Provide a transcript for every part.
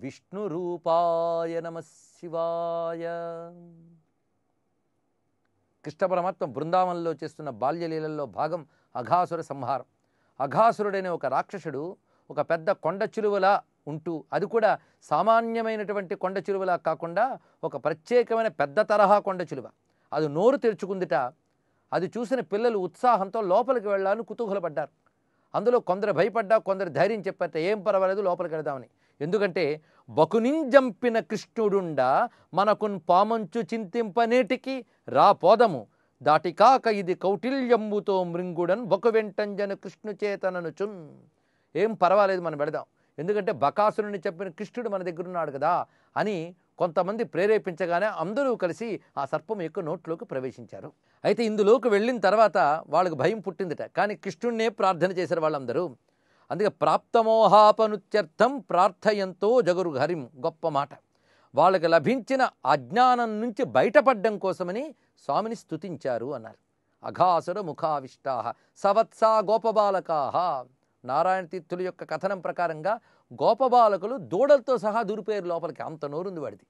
విష్ణు రూపాయ నమ శివాయ. కృష్ణ పరమాత్మ బృందావనంలో చేస్తున్న బాల్యలీలల్లో భాగం అఘాసుర సంహారం. అఘాసురుడైన ఒక రాక్షసుడు ఒక పెద్ద కొండ చిలువలా ఉంటూ అది కూడా సామాన్యమైనటువంటి కొండ చిలువలా కాకుండా ఒక ప్రత్యేకమైన పెద్ద తరహా కొండ చిలువ. అది నోరు తెరుచుకుందిట. అది చూసిన పిల్లలు ఉత్సాహంతో లోపలికి వెళ్ళాలని కుతూహలపడ్డారు. అందులో కొందరు భయపడ్డా కొందరు ధైర్యం చెప్పారట ఏం పర్వాలేదు లోపలికి వెళదామని. ఎందుకంటే బకునింజంపిన కృష్ణుడుండా మనకున్ పామంచు చింతింపనేటికి రా పోదము. దాటికాక ఇది కౌటిల్యంబుతో మృంగుడన్ బొకు వెంటంజన కృష్ణు చేతననుచున్. ఏం పర్వాలేదు మనం పెడదాం ఎందుకంటే బకాసురుని చెప్పిన కృష్ణుడు మన దగ్గర ఉన్నాడు కదా అని కొంతమంది ప్రేరేపించగానే అందరూ కలిసి ఆ సర్పం యొక్క నోట్లోకి ప్రవేశించారు. అయితే ఇందులోకి వెళ్ళిన తర్వాత వాళ్ళకు భయం పుట్టిందిట. కానీ కృష్ణుడినే ప్రార్థన చేశారు వాళ్ళందరూ. అందుకే ప్రాప్తమోహాపనుత్యర్థం ప్రార్థయంతో జగురు హరిం గొప్ప మాట. వాళ్ళకి లభించిన అజ్ఞానం నుంచి బయటపడ్డం కోసమని స్వామిని స్తుతించారు అన్నారు. అఘాసుర ముఖావిష్టా సవత్సా గోపబాలకాహ నారాయణ తీర్థుల యొక్క కథనం ప్రకారంగా గోపబాలకులు దూడలతో సహా దూరిపోయారు లోపలికి. అంత నోరుంది వాడిది.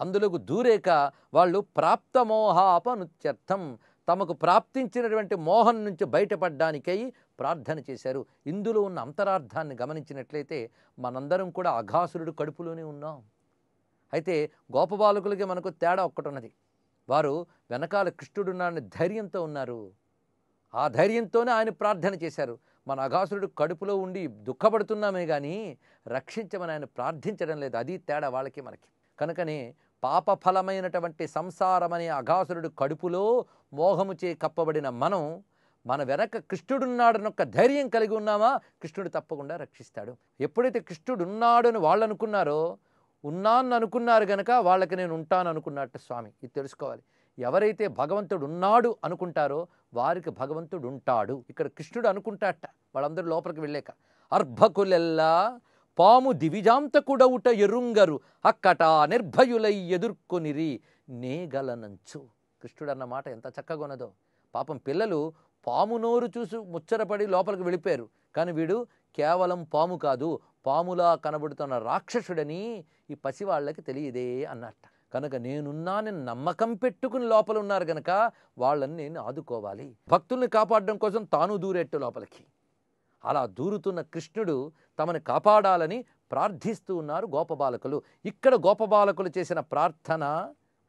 అందులోకి దూరేక వాళ్ళు ప్రాప్తమోహాపనుత్యర్థం తమకు ప్రాప్తించినటువంటి మోహం నుంచి బయటపడ్డానికై ప్రార్థన చేశారు. ఇందులో ఉన్న అంతరార్థాన్ని గమనించినట్లయితే మనందరం కూడా అఘాసురుడు కడుపులోనే ఉన్నాం. అయితే గోపబాలకులకి మనకు తేడా ఒక్కటున్నది. వారు వెనకాల కృష్ణుడున్నాడని ధైర్యంతో ఉన్నారు. ఆ ధైర్యంతోనే ఆయన ప్రార్థన చేశారు. మన అఘాసురుడు కడుపులో ఉండి దుఃఖపడుతున్నామే కానీ రక్షించమని ఆయన ప్రార్థించడం లేదు. అది తేడా వాళ్ళకి మనకి. కనుకనే పాపఫలమైనటువంటి సంసారమనే అఘాసురుడు కడుపులో మోహము చే కప్పబడిన మనం మన వెనక కృష్ణుడున్నాడని ఒక ధైర్యం కలిగి ఉన్నామా? కృష్ణుడు తప్పకుండా రక్షిస్తాడు. ఎప్పుడైతే కృష్ణుడు ఉన్నాడు అని వాళ్ళు అనుకున్నారో ఉన్నాను అనుకున్నారు గనక వాళ్ళకి నేను ఉంటాను అనుకున్నట్టు స్వామి. ఇది తెలుసుకోవాలి. ఎవరైతే భగవంతుడు ఉన్నాడు అనుకుంటారో వారికి భగవంతుడు ఉంటాడు ఇక్కడ కృష్ణుడు అనుకుంటాట వాళ్ళందరూ లోపలికి వెళ్ళాక అర్భకులెల్లా పాము దివిజాంతకుడవుట ఎరుంగరు అక్కట నిర్భయులై ఎదుర్కొనిరి నేగలనంచు. కృష్ణుడు అన్న మాట ఎంత చక్కగా ఉన్నదో పాపం పిల్లలు పాము నోరు చూసి ముచ్చరపడి లోపలికి వెళ్ళిపోయారు. కానీ వీడు కేవలం పాము కాదు పాములా కనబడుతున్న రాక్షసుడని ఈ పసివాళ్ళకి తెలియదే అన్నట్ట. కనుక నేనున్నానని నమ్మకం పెట్టుకుని లోపల ఉన్నారు కనుక వాళ్ళని నేను ఆదుకోవాలి. భక్తుల్ని కాపాడడం కోసం తాను దూరెట్టు లోపలికి. అలా దూరుతున్న కృష్ణుడు తమని కాపాడాలని ప్రార్థిస్తూ ఉన్నారు గోపబాలకులు ఇక్కడ గోపబాలకులు చేసిన ప్రార్థన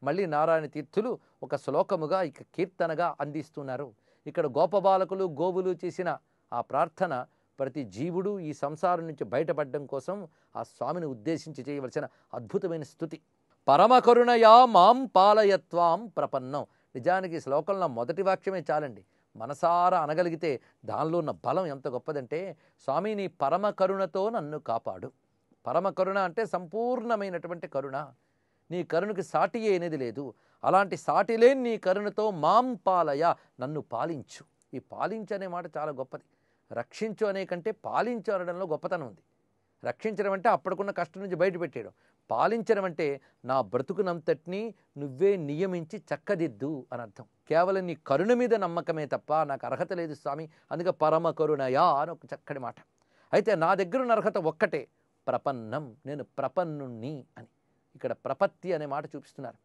మళ్ళీ నారాయణ తీర్థులు ఒక శ్లోకముగా ఇక కీర్తనగా అందిస్తున్నారు. ఇక్కడ గోపబాలకులు గోవులు చేసిన ఆ ప్రార్థన ప్రతి జీవుడు ఈ సంసారం నుంచి బయటపడడం కోసం ఆ స్వామిని ఉద్దేశించి చేయవలసిన అద్భుతమైన స్థుతి. పరమకరుణయా మాం పాలయత్వాం ప్రపన్నం. నిజానికి శ్లోకంలో మొదటి వాక్యమే చాలండి. మనసారా అనగలిగితే దానిలో ఉన్న బలం ఎంత గొప్పదంటే స్వామి నీ పరమ కరుణతో నన్ను కాపాడు. పరమ కరుణ అంటే సంపూర్ణమైనటువంటి కరుణ. నీ కరుణకి సాటి అనేది లేదు. అలాంటి సాటి లేని నీ కరుణతో మాం పాలయ నన్ను పాలించు. ఈ పాలించు అనే మాట చాలా గొప్పది. రక్షించు అనే కంటే పాలించు అనడంలో గొప్పతనం ఉంది. రక్షించడం అంటే అప్పటికున్న కష్టం నుంచి బయటపెట్టేయడం పాలించడం అంటే నా బ్రతుకునంతటినీ నువ్వే నియమించి చక్కదిద్దు అని అర్థం. కేవలం నీ కరుణ మీద నమ్మకమే తప్ప నాకు అర్హత లేదు స్వామి అందుకే పరమ కరుణయా అని ఒక చక్కటి మాట. అయితే నా దగ్గర ఉన్న అర్హత ఒక్కటే ప్రపన్నం. నేను ప్రపన్నుణ్ణి అని. ఇక్కడ ప్రపత్తి అనే మాట చూపిస్తున్నారు.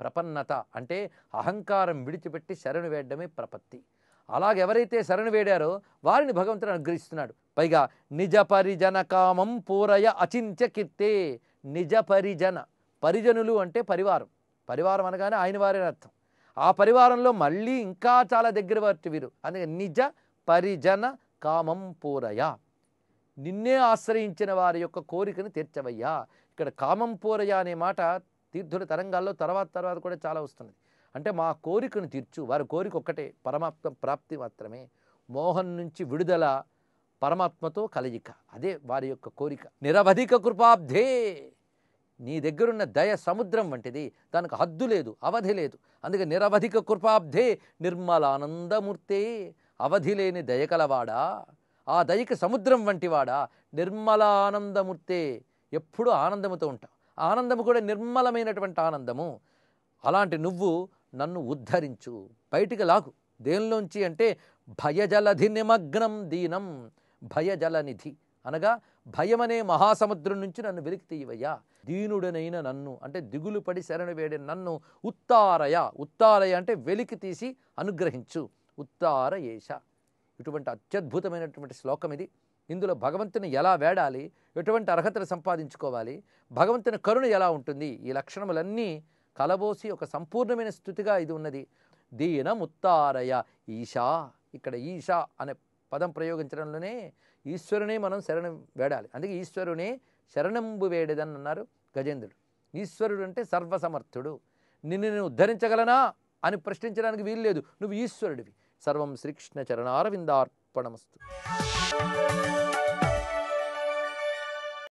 ప్రపన్నత అంటే అహంకారం విడిచిపెట్టి శరణు వేయడమే ప్రపత్తి. అలాగెవరైతే శరణు వేడారో వారిని భగవంతుడు అనుగ్రహిస్తున్నాడు. పైగా నిజ పరిజన కామం పూరయ అచింత్య కిత్తే నిజ పరిజన పరిజనులు అంటే పరివారం. పరివారం అనగానే ఆయన వారే అర్థం. ఆ పరివారంలో మళ్ళీ ఇంకా చాలా దగ్గర వారి వీరు. అందుకే నిజ పరిజన కామం పూరయ. నిన్నే ఆశ్రయించిన వారి యొక్క కోరికను తీర్చవయ్యా. ఇక్కడ కామం పూరయ అనే మాట తీర్థుల తరంగాల్లో తర్వాత తర్వాత కూడా చాలా వస్తుంది అంటే మా కోరికను తీర్చు. వారి కోరిక ఒక్కటే పరమాత్మ ప్రాప్తి మాత్రమే. మోహన్ నుంచి విడుదల పరమాత్మతో కలయిక. అదే వారి యొక్క కోరిక. నిరవధిక కృపాబ్ధే. నీ దగ్గరున్న దయ సముద్రం వంటిది. దానికి హద్దు లేదు అవధి లేదు. అందుకే నిరవధిక కృపాబ్ధే నిర్మలానందమూర్తే. అవధి లేని దయకలవాడా ఆ దయకి సముద్రం వంటివాడా? నిర్మలానందమూర్తే. ఎప్పుడూ ఆనందముతో ఉంటావు. ఆనందము కూడా నిర్మలమైనటువంటి ఆనందము. అలాంటి నువ్వు నన్ను ఉద్ధరించు. బయటికి లాగు. దేనిలోంచి అంటే భయజలధి నిమగ్నం దీనం. భయజలనిధి. అనగా భయమనే మహాసముద్రం నుంచి నన్ను వెలికి తీయవయ్యా. దీనుడనైన నన్ను అంటే దిగులు పడి శరణ నన్ను ఉత్తారయ. ఉత్తారయ అంటే వెలికి తీసి అనుగ్రహించు. ఉత్తార ఏష ఇటువంటి అత్యద్భుతమైనటువంటి శ్లోకం ఇది. ఇందులో భగవంతుని ఎలా వేడాలి? ఎటువంటి అర్హతలు సంపాదించుకోవాలి? భగవంతుని కరుణ ఎలా ఉంటుంది? ఈ లక్షణములన్నీ కలబోసి ఒక సంపూర్ణమైన స్థుతిగా ఇది ఉన్నది. దీనముత్తారయ. ఈశా. ఇక్కడ ఈశా అనే పదం ప్రయోగించడంలోనే ఈశ్వరునే మనం శరణం వేడాలి. అందుకే ఈశ్వరునే శరణంబు వేడేదని అన్నారు గజేంద్రుడు. ఈశ్వరుడు అంటే సర్వసమర్థుడు. నిన్ను నేను ఉద్ధరించగలనా అని ప్రశ్నించడానికి వీల్లేదు నువ్వు ఈశ్వరుడివి. సర్వం శ్రీకృష్ణ చరణారవిందార్పణమస్తు.